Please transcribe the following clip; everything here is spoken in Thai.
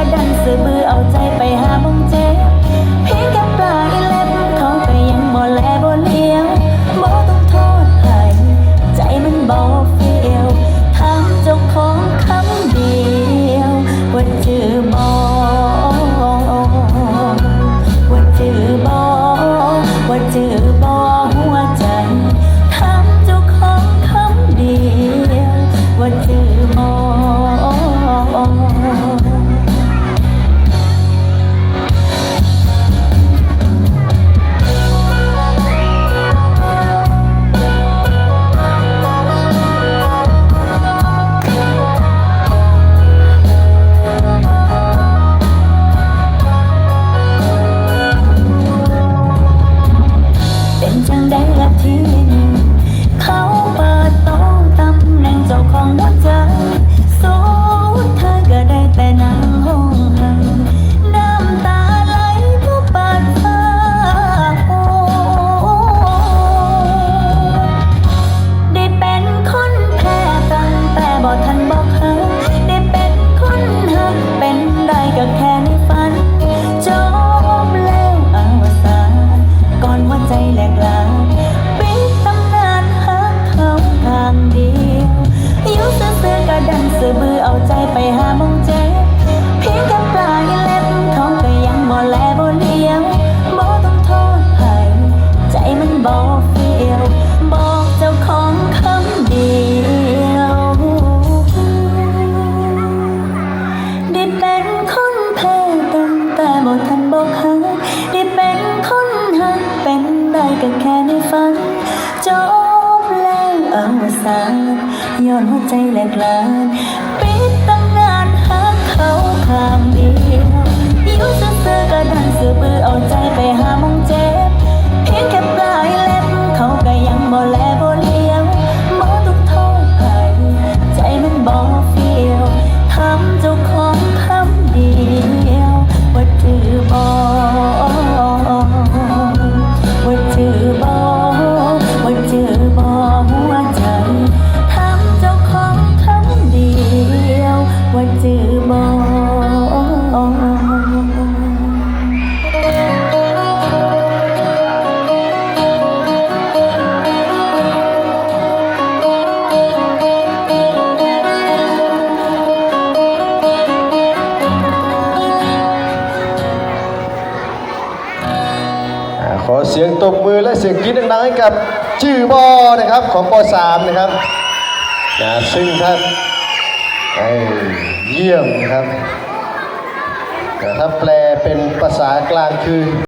็ดันซื้อมือเอาใจไปหามงเจ็บพียงกับปลาอีเล็บเขาก็ยังบ่แลบ่เลี้ยวบ่ต้องโทษใครใจมันบ่เฟียวถาเจ้าของคำเดียวว่าจือบอว่าจือบอว่าจือบ่ ก็แค่ในฝันจบแล้วอาสานย้อนหัวใจแหลกลานปิดตำนานหาเขาข้างเดียวอยู่เสือก็ดันสุด สียงตบมือและเสียงกรี๊ดดังๆให้กับจื่อบอนะครับของป .3 นะครับนะซึ่งท่านเยเยี่ยมนะครับแต่ถ้าแปลเป็นภาษากลางคือ